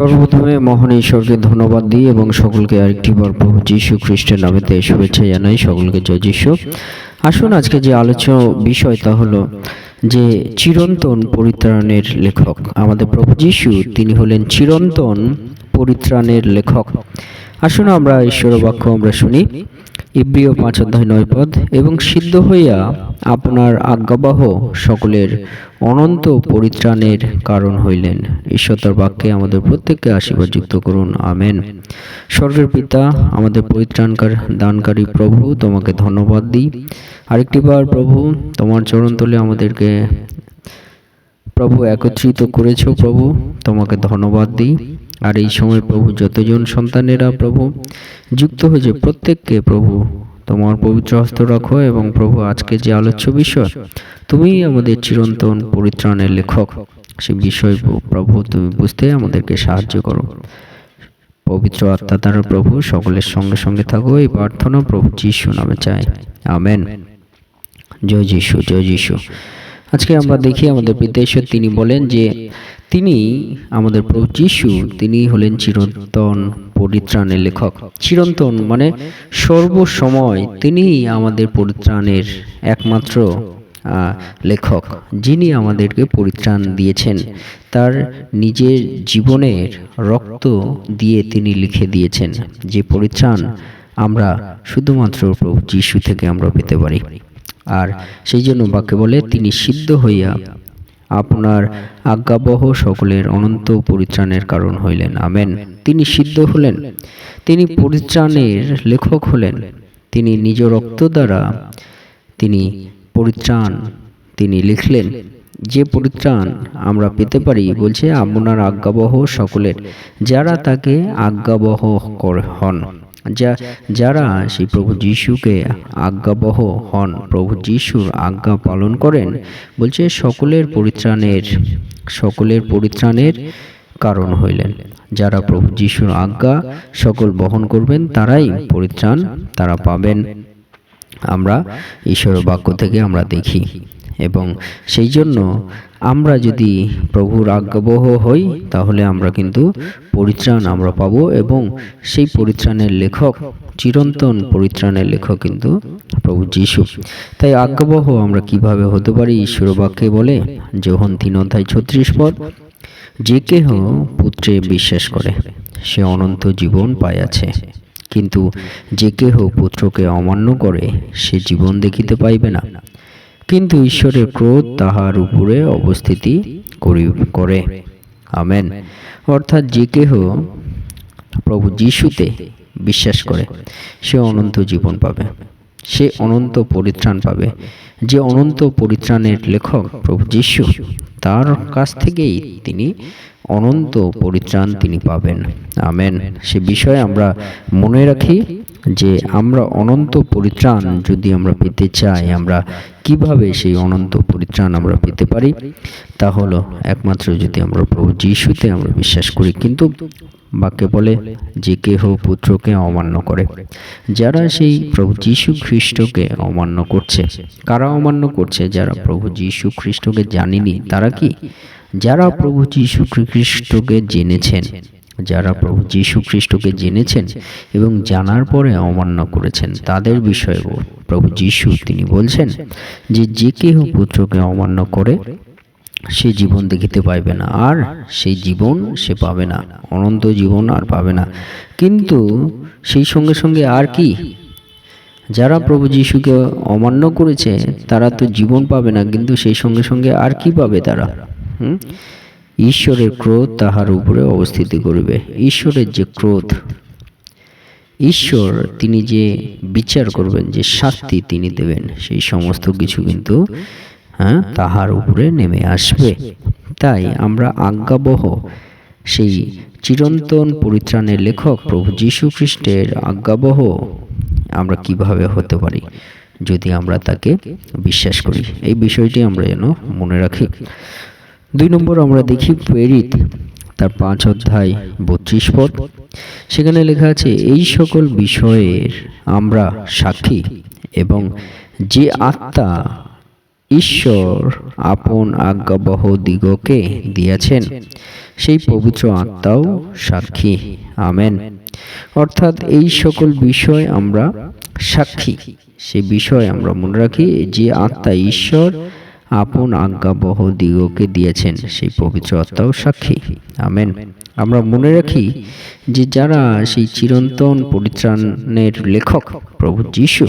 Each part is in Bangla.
সর্বপ্রথমে মহান ঈশ্বরকে ধন্যবাদ দিই এবং সকলকে আরেকটি বার প্রভু যীশু খ্রিস্টের নামেতে শুভেচ্ছা জানাই। সকলকে জয় যীশু। আসুন আজকে যে আলোচ্য বিষয় তা হলো যে চিরন্তন পরিত্রাণের লেখক। আমাদের প্রভু যীশু, তিনি হলেন চিরন্তন পরিত্রাণের লেখক। আসুন আমরা ঈশ্বর বাক্য আমরা শুনি। ইব্রিয় পাঁচ অধ্যায় নয় পদ, এবং সিদ্ধ হইয়া আপনার আজ্ঞাবহ সকলের অনন্ত পরিত্রাণের কারণ হইলেন। ঈশ্বর বাক্যে আমাদের প্রত্যেককে আশীর্বাদ যুক্ত করুন। আমেন। স্বর্গের পিতা, আমাদের পরিত্রাণকার, দানকারী প্রভু, তোমাকে ধন্যবাদ দিই। আরেকটিবার প্রভু, তোমার চরণতলে আমাদেরকে প্রভু একত্রিত করেছ প্রভু, তোমাকে ধন্যবাদ দিই। আর এই সময় প্রভু যতজন সন্তানেরা প্রভু, যুক্ত হয়েছে প্রত্যেককে প্রভু, তোমার পবিত্র হস্ত রাখো এবং প্রভু আজকে যে আলোচ্য বিষয় তুমি আমাদের চিরন্তন পরিত্রাণের লেখক, সে বিষয় প্রভু তুমি বুঝতে আমাদেরকে সাহায্য করো। পবিত্র আত্মা দ্বারা প্রভু, সকলের সঙ্গে সঙ্গে থাকো, এই প্রার্থনা প্রভু যিশু নামে চাই। আমেন। জয় যিশু জয় যিশু। আজকে আমরা দেখি আমাদের পিতেশ্বর তিনি বলেন যে তিনি আমাদের প্রভু যিশু, তিনি হলেন চিরন্তন পরিত্রাণের লেখক। চিরন্তন মানে সর্বসময় তিনি আমাদের পরিত্রাণের একমাত্র লেখক, যিনি আমাদেরকে পরিত্রাণ দিয়েছেন। তার নিজের জীবনের রক্ত দিয়ে তিনি লিখে দিয়েছেন যে পরিত্রাণ আমরা শুধুমাত্র প্রভু যিশু থেকে আমরা পেতে পারি। আর সেই জন্য বাক্যে বলে, তিনি সিদ্ধ হইয়া আপনার আজ্ঞাবহ সকলের অনন্ত পরিত্রাণের কারণ হইলেন। আমেন। তিনি সিদ্ধ হলেন। তিনি পরিত্রাণের লেখক হলেন। তিনি নিজ রক্ত দ্বারা তিনি পরিত্রাণ তিনি লিখলেন। যে পরিত্রাণ আমরা পেতে পারি, বলছে, আপনার আজ্ঞাবহ সকলের, যারা তাকে আজ্ঞাবহ হন। যা, যারা সেই প্রভু যিশুকে আজ্ঞাবহ হন, প্রভু যিশুর আজ্ঞা পালন করেন, বলছে, সকলের পরিত্রাণের সকলের পরিত্রাণের কারণ হইলেন। যারা প্রভু যিশুর আজ্ঞা সকল বহন করবেন, তারাই পরিত্রাণ তারা পাবেন। আমরা ঈশ্বরের বাক্য থেকে আমরা দেখি। এবং সেই জন্য আমরা যদি প্রভুর আজ্ঞাবহ হই, তাহলে আমরা কিন্তু পরিত্রাণ আমরা পাব এবং সেই পরিত্রাণের লেখক, চিরন্তন পরিত্রাণের লেখক কিন্তু প্রভু যিশু। তাই আজ্ঞাবহ আমরা কীভাবে হতে পারি? ঈশ্বর বাক্যে বলে, যোহন তিন অধ্যায় ছত্রিশ পদ, যে কেহ পুত্রে বিশ্বাস করে, সে অনন্ত জীবন পাইয়াছে। কিন্তু যে কেহ পুত্রকে অমান্য করে, সে জীবন দেখিতে পাইবে না। কিন্তু ঈশ্বরের ক্রোধ তাহার উপরে অবস্থিতি করি আমেন। অর্থাৎ যে কেহ প্রভু যিশুতে বিশ্বাস করে, সে অনন্ত জীবন পাবে। সে অনন্ত পরিত্রাণ পাবে। যে অনন্ত পরিত্রাণের লেখক প্রভু যিশু, তার কাছ থেকেই তিনি অনন্ত পরিত্রাণ তিনি পাবেন। আমেন। সে বিষয়ে আমরা মনে রাখি যে আমরা অনন্ত পরিত্রাণ যদি আমরা পেতে চাই, আমরা কীভাবে সেই অনন্ত পরিত্রাণ আমরা পেতে পারি? তা হলো একমাত্র যদি আমরা প্রভু যিশুতে আমরা বিশ্বাস করি। কিন্তু বাক্যে বলে যে কেহ পুত্রকে অমান্য করে, যারা সেই প্রভু যীশু খ্রিস্টকে অমান্য করছে। কারা অমান্য করছে? যারা প্রভু যীশু খ্রিস্টকে জানেনি, তারা কি যারা প্রভু যীশু খ্রিস্টকে জেনেছেন, যারা প্রভু যীশু খ্রিস্টকে জেনেছেন এবং জানার পরে অমান্য করেছেন, তাদের বিষয়ে প্রভু যীশু তিনি বলছেন যে যে কেহ পুত্রকে অমান্য করে, সে জীবন দেখিতে পাইবে না, আর সেই জীবন সে পাবে না, অনন্ত জীবন আর পাবে না। কিন্তু সেই সঙ্গে সঙ্গে আর কি? যারা প্রভু যিশুকে অমান্য করেছে, তারা তো জীবন পাবে না, কিন্তু সেই সঙ্গে সঙ্গে আর কি পাবে তারা? ঈশ্বরের ক্রোধ তাহার উপরে অবস্থিতি করিবে। ঈশ্বরের যে ক্রোধ ঈশ্বর তিনি যে বিচার করবেন যে শাস্তি তিনি দেবেন সেই সমস্ত কিছু কিন্তু হ্যাঁ তাহার উপরে নেমে আসবে। তাই আমরা আজ্ঞাবহ সেই চিরন্তন পরিত্রাণের লেখক প্রভু যীশু খ্রিস্টের আজ্ঞাবহ আমরা কীভাবে হতে পারি যদি আমরা তাকে বিশ্বাস করি। এই বিষয়টি আমরা যেন মনে রাখি। দুই নম্বর আমরা দেখি প্রেরিত, তার পাঁচ অধ্যায় বত্রিশ পদ। সেখানে লেখা আছে, এই সকল বিষয়ের আমরা সাক্ষী এবং যে আত্মা ঈশ্বর আপন আজ্ঞাবহ দিগকে দিয়েছেন, সেই পবিত্র আত্মাও সাক্ষী। আমেন। অর্থাৎ এই সকল বিষয় আমরা সাক্ষী, সেই বিষয় আমরা মনে রাখি যে আত্মা ঈশ্বর আপন আজ্ঞাবহ দিগকে দিয়েছেন, সেই পবিত্র আত্মাও সাক্ষী। আমেন। আমরা মনে রাখি যে যারা সেই চিরন্তন পরিত্রাণের লেখক, প্রভু যিশু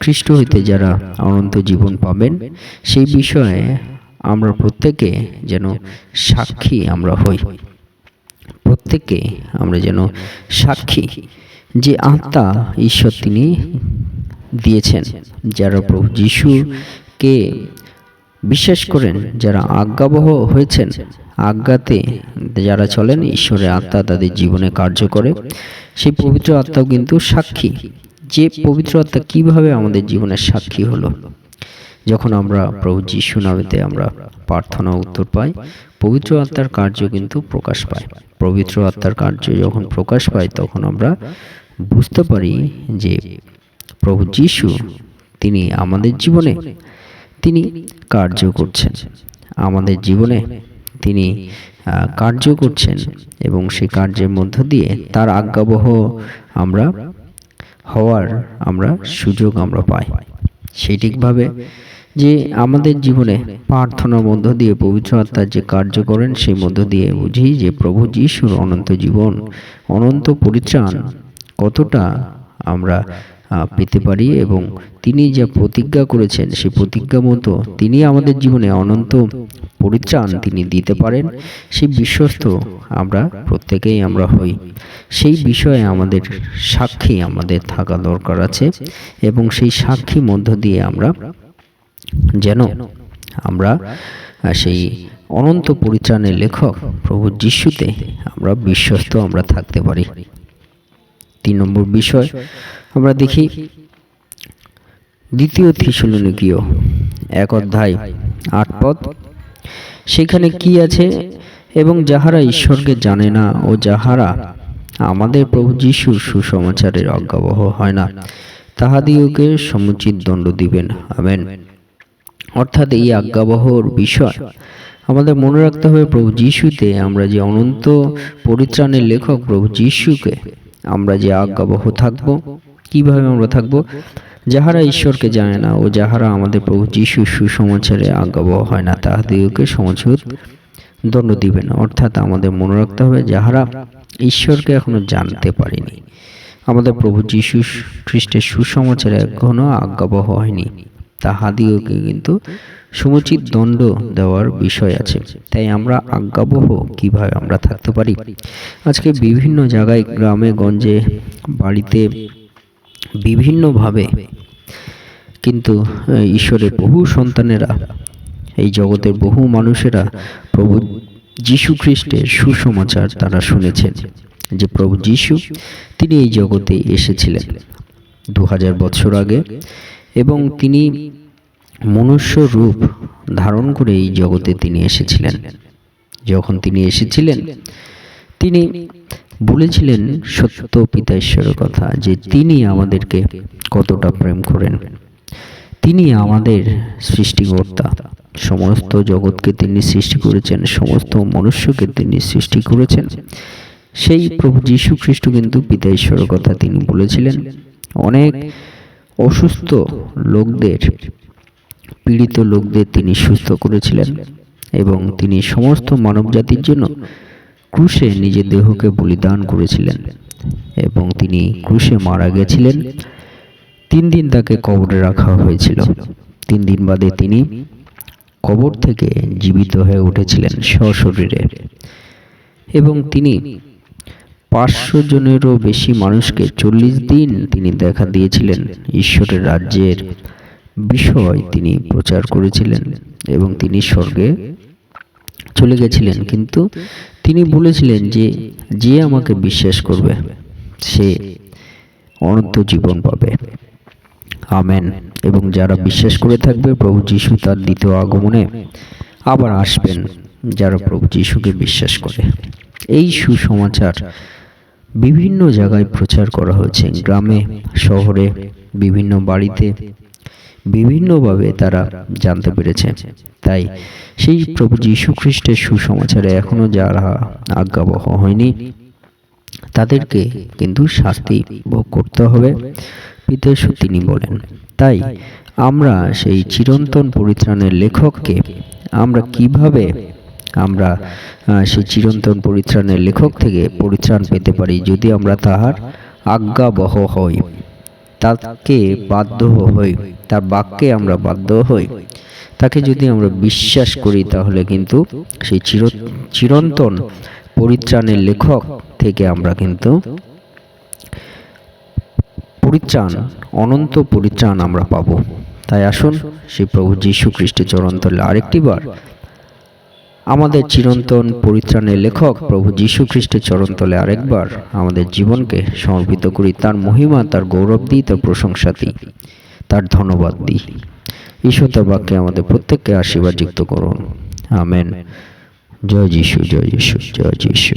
খ্রিস্ট হইতে যারা অনন্ত জীবন পাবেন, সেই বিষয়ে আমরা প্রত্যেকে যেন সাক্ষী আমরা হই। প্রত্যেকে আমরা যেন সাক্ষী যে আত্মা ঈশ্বর তিনি দিয়েছেন, যারা প্রভু যিশুকে বিশ্বাস করেন যারা আজ্ঞাবহ হয়েছেন। আজ্ঞাতে যারা চলেন, ঈশ্বরের আত্মা তাদের জীবনে কার্য করে। সেই পবিত্র আত্মাও কিন্তু সাক্ষী। যে পবিত্র আত্মা কীভাবে আমাদের জীবনের সাক্ষী হলো? যখন আমরা প্রভু যিশু নামেতে আমরা প্রার্থনা উত্তর পাই, পবিত্র আত্মার কার্য কিন্তু প্রকাশ পায়। পবিত্র আত্মার কার্য যখন প্রকাশ পায়, তখন আমরা বুঝতে পারি যে প্রভু যিশু, তিনি আমাদের জীবনে তিনি কার্য করছেন। আমাদের জীবনে তিনি কার্য করছেন এবং সেই কার্যের মধ্য দিয়ে তার আজ্ঞাবহ আমরা হওয়ার আমরা সুযোগ আমরা পাই। সেই ঠিকভাবে যে আমাদের জীবনে প্রার্থনার মধ্য দিয়ে পবিত্র আত্মার যে কার্য করেন সেই মধ্য দিয়ে বুঝি যে প্রভু যিশুর অনন্ত জীবন অনন্ত পরিত্রাণ কতটা আমরা পেতে পারি এবং তিনি যা প্রতিজ্ঞা করেছেন, সেই প্রতিজ্ঞা মতো তিনি আমাদের জীবনে অনন্ত পরিত্রাণ তিনি দিতে পারেন। সেই বিশ্বস্ত আমরা প্রত্যেকেই আমরা হই। সেই বিষয়ে আমাদের সাক্ষী আমাদের থাকা দরকার আছে এবং সেই সাক্ষী মধ্য দিয়ে আমরা যেন আমরা সেই অনন্ত পরিত্রাণের লেখক প্রভু যিশুতে আমরা বিশ্বস্ত আমরা থাকতে পারি। তিন নম্বর বিষয়। আমরা দেখি দ্বিতীয় থিসলনিকীয় এক অধ্যায়, আট পদ। সেখানে কি আছে? এবং যাহারা ঈশ্বরকে জানে না ও যাহারা আমাদের প্রভু যিশুর সুসমাচারের অজ্ঞাবহ হয় না তাহাদিওকে সমুচিত দণ্ড দিবেন। আমেন। অর্থাৎ এই আজ্ঞাবহর বিষয় আমাদের মনে রাখতে হবে প্রভু যিশুতে আমরা যে অনন্ত পরিত্রাণের লেখক প্রভু যিশুকে আমরা যে আজ্ঞাবহ থাকব, কীভাবে আমরা থাকব? যাহারা ঈশ্বরকে জানে না ও যাহারা আমাদের প্রভু যিশু সুসমাচারে আজ্ঞাবহ হয় না তাহাদিওকে সমাজত দণ্ড দিবেন অর্থাৎ আমাদের মনে রাখতে হবে, যাহারা ঈশ্বরকে এখনও জানতে পারেনি, আমাদের প্রভু যিশু খ্রিস্টের সুসমাচারে এখনও আজ্ঞাবহ হয়নি তাহাদিওকে কিন্তু সমুচিত দণ্ড দেওয়ার বিষয় আছে। তাই আমরা আজ্ঞাবহ কীভাবে আমরা থাকতে পারি? আজকে বিভিন্ন জায়গায় গ্রামে, গঞ্জে, বাড়িতে বিভিন্নভাবে কিন্তু ঈশ্বরের বহু সন্তানেরা, এই জগতের বহু মানুষেরা প্রভু যীশু খ্রিস্টের সুসমাচার তারা শুনেছেন যে প্রভু যীশু তিনি এই জগতে এসেছিলেন। দু হাজার বছর আগে এবং তিনি মনুষ্য রূপ ধারণ করে এই জগতে তিনি এসেছিলেন। যখন তিনি এসেছিলেন, তিনি বলেছিলেন, সত্য পিতা ঈশ্বরের কথা, যে তিনি আমাদেরকে কতটা প্রেম করেন। তিনি আমাদের সৃষ্টিকর্তা। সমস্ত জগৎকে তিনি সৃষ্টি করেছেন, সমস্ত মনুষ্যকে তিনি সৃষ্টি করেছেন। সেই প্রভু যীশু খ্রিস্ট কিন্তু পিতা ঈশ্বরের কথা তিনি বলেছিলেন। অনেক অসুস্থ লোকদের পীড়িত লোকদের তিনি সুস্থ করেছিলেন এবং তিনি সমস্ত মানব জাতির জন্য ক্রুশে নিজের দেহকে বলিদান করেছিলেন এবং তিনি ক্রুশে মারা গেছিলেন। তিন দিন তাকে কবরে রাখা হয়েছিল। তিন দিন বাদে তিনি কবর থেকে জীবিত হয়ে উঠেছিলেন সশরীরে এবং তিনি পাঁচশো জনেরও বেশি মানুষকে চল্লিশ দিন তিনি দেখা দিয়েছিলেন ঈশ্বরের রাজ্যের বিষয় তিনি প্রচার করেছিলেন এবং তিনি স্বর্গে চলে গেছিলেন। কিন্তু তিনি বলেছিলেন যে যে আমাকে বিশ্বাস করবে সে অনন্ত জীবন পাবে। আমেন। এবং যারা বিশ্বাস করে থাকবে প্রভু যিশু তার দ্বিতীয় আগমনে আবার আসবেন যারা প্রভু যিশুকে বিশ্বাস করে। এই সুসমাচার বিভিন্ন জায়গায় প্রচার করা হয়েছে। গ্রামে শহরে বিভিন্ন বাড়িতে বিভিন্নভাবে তারা জানতে পেরেছে। তাই সেই প্রভু যীশু খ্রিস্টের সুসমাচারে এখনও যারা আজ্ঞাবহ হয়নি তাদেরকে কিন্তু শাস্তি ভোগ করতে হবে। পিতেশু তিনি বলেন। তাই আমরা সেই চিরন্তন পরিত্রাণের লেখককে আমরা কীভাবে আমরা সেই চিরন্তন পরিত্রাণের লেখক থেকে পরিত্রাণ পেতে পারি যদি আমরা তাহার আজ্ঞাবহ হই? তাকে বাধ্য হই, তার বাক্যে আমরা বাধ্য হই। তাকে যদি আমরা বিশ্বাস করি, তাহলে কিন্তু সেই চির চিরন্তন পরিত্রাণের লেখক থেকে আমরা কিন্তু পরিত্রাণ, অনন্ত পরিত্রাণ আমরা পাব। তাই আসুন, সেই প্রভু যীশু খ্রিস্টের চরণতলে আরেকটি বার আমাদের চিরন্তন পরিত্রাণের লেখক প্রভু যীশু খ্রিস্টের চরণতলে আরেকবার আমাদের জীবনকে সমর্পিত করি তার মহিমা তার গৌরব দিই তার প্রশংসা দিই তার ধন্যবাদ দিই। ঈশ্বর তার বাক্যে আমাদের প্রত্যেককে আশীর্বাদ যুক্ত করুন। আমেন। জয় যিশু জয় যিশু। জয় যিশু।